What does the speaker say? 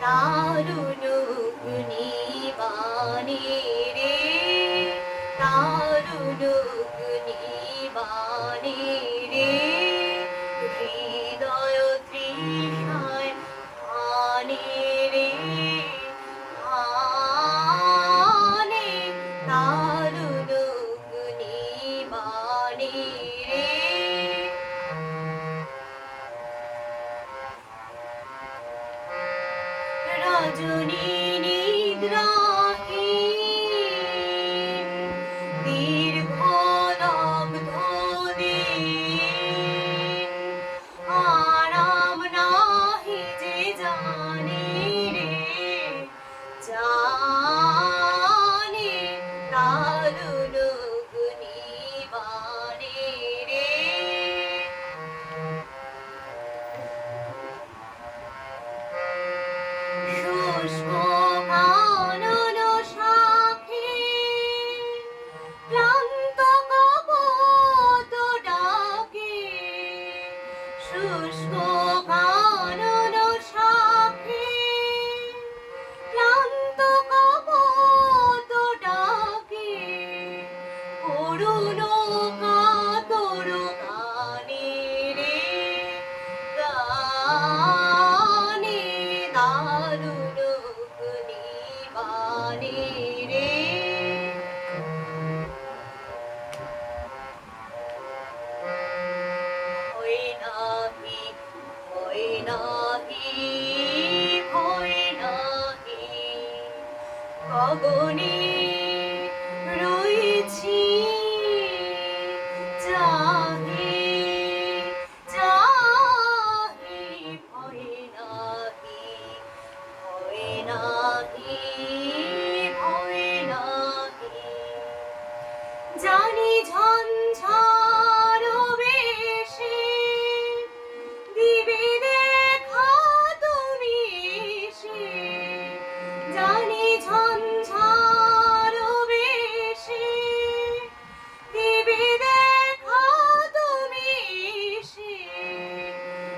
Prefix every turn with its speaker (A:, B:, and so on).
A: দারুণ গুণী বাণী রে দারুণ রজনী নিদ্রা। শুষ্ক কানন সাথে ক্লান্ত কপত ডাকে করুণ কাতর পাখি হয় না।